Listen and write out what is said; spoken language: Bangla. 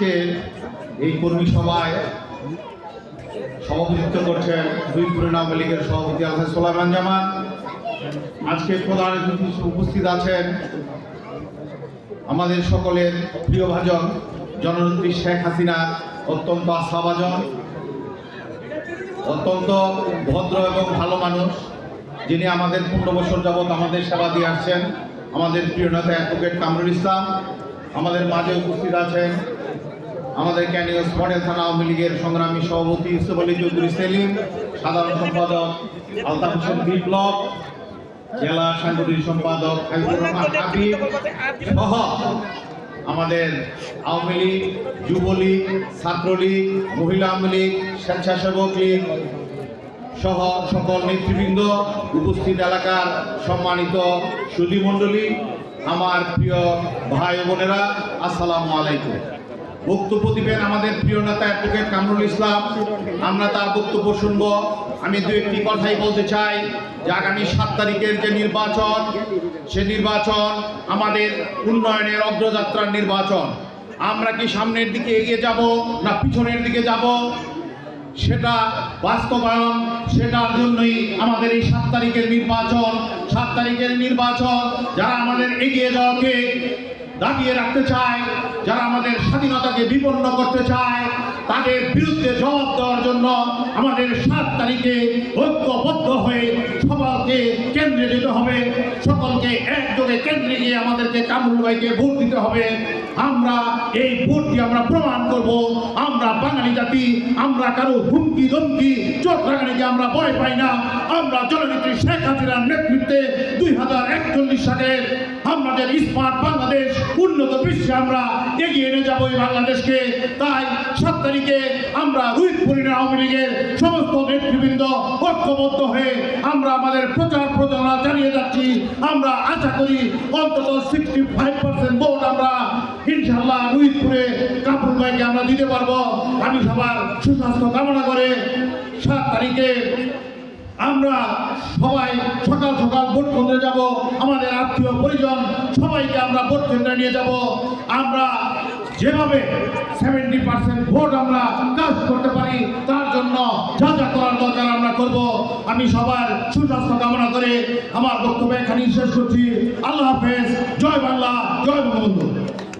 আজকে এই কর্মী সভায় সভাপতিত্ব করছেন দুই পুরীন আওয়ামী সভাপতি আলহাজ সোলাইমান জামান আজকে প্রধান উপস্থিত আছেন আমাদের সকলের প্রিয় ভাজন, জননেত্রী শেখ হাসিনা, অত্যন্ত আস্থাভাজন অত্যন্ত ভদ্র এবং ভালো মানুষ, যিনি আমাদের পনেরো বছর যাবৎ আমাদের সেবা দিয়ে আসছেন, আমাদের প্রিয় নেতা অ্যাডভোকেট কামরুল ইসলাম, আমাদের মাঝে উপস্থিত আছেন আমাদের ক্যানিগঞ্জ মডেল থানা আওয়ামী লীগের সংগ্রামী সভাপতি ইউসুফ আলী চৌধুরী সেলিম সাধারণ সম্পাদক আলতাফ হোসেন বিপ্লব জেলা সাংগঠনিক সম্পাদক হাবিবুর রহমান হাবিব সহ আমাদের আওয়ামী লীগ যুবলীগ ছাত্রলীগ মহিলা আওয়ামী লীগ স্বেচ্ছাসেবক লীগ সহ সকল নেতৃবৃন্দ উপস্থিত এলাকার সম্মানিত সুধী মণ্ডলী আমার প্রিয় ভাই বোনেরা আসসালামু আলাইকুম। বক্তব্য দিবেন আমাদের প্রিয় নেতা অ্যাডভোকেট কামরুল ইসলাম। আমরা তার বক্তব্য শুনব। আমি দু একটি কথাই বলতে চাই যে আগামী সাত তারিখের যে নির্বাচন, সে নির্বাচন আমাদের উন্নয়নের অগ্রযাত্রার নির্বাচন। আমরা কি সামনের দিকে এগিয়ে যাব না পিছনের দিকে যাব? সেটা বাস্তবায়ন, সেটার জন্যই আমাদের এই সাত তারিখের নির্বাচন। সাত তারিখের নির্বাচন, যারা আমাদের এগিয়ে যাওয়াকে দাবিয়ে রাখতে চায়, যারা আমাদের স্বাধীনতাকে বিপন্ন করতে চায়, তাদের বিরুদ্ধে জবাব দেওয়ার জন্য আমাদের সাত তারিখে ঐক্যবদ্ধ হয়ে সকলকে কেন্দ্রে যেতে হবে। সকলকে একযোগে কেন্দ্রে গিয়ে আমাদেরকে কামরুল ভাইকে ভোট দিতে হবে। আমরা এই ভোটটি আমরা প্রমাণ করব। আমরা বাঙালি জাতি, আমরা কারও হুমকি, ধমকি চোখ লাগানিকে আমরা ভয় পাই না। আমরা জননেত্রী শেখ হাসিনার নেতৃত্বে দুই হাজার একচল্লিশ সালের আমাদের স্মার্ট বাংলাদেশ, উন্নত বিশ্বে আমরা এগিয়ে নিয়ে যাব এই বাংলাদেশকে। তাই সাত তারিখে আমরা রুইতপুরিনের আওয়ামী লীগের সমস্ত নেতৃবৃন্দ ঐক্যবদ্ধ হয়ে আমরা আমাদের প্রচার প্রচারণা চালিয়ে যাচ্ছি। আমরা আশা করি অন্তত সিক্সটি ফাইভ পার্সেন্ট ভোট আমরা ইনশাল্লাহ রুইতপুরে কাপুর ভাইকে আমরা দিতে পারব। আমি সবার সুস্বাস্থ্য কামনা করে সাত তারিখে আমরা সবাই সকাল সকাল ভোট কেন্দ্রে যাব। আমাদের আত্মীয় পরিজন, সবাইকে আমরা ভোট কেন্দ্রে নিয়ে যাব। আমরা যেভাবে সেভেন্টি পার্সেন্ট ভোট আমরা কাজ করতে পারি, তার জন্য যা যা করার দরকার আমরা করব। আমি সবার সুস্বাস্থ্য কামনা করে আমার বক্তব্য এখানেই শেষ করছি। আল্লাহ হাফেজ। জয় বাংলা, জয় বঙ্গবন্ধু।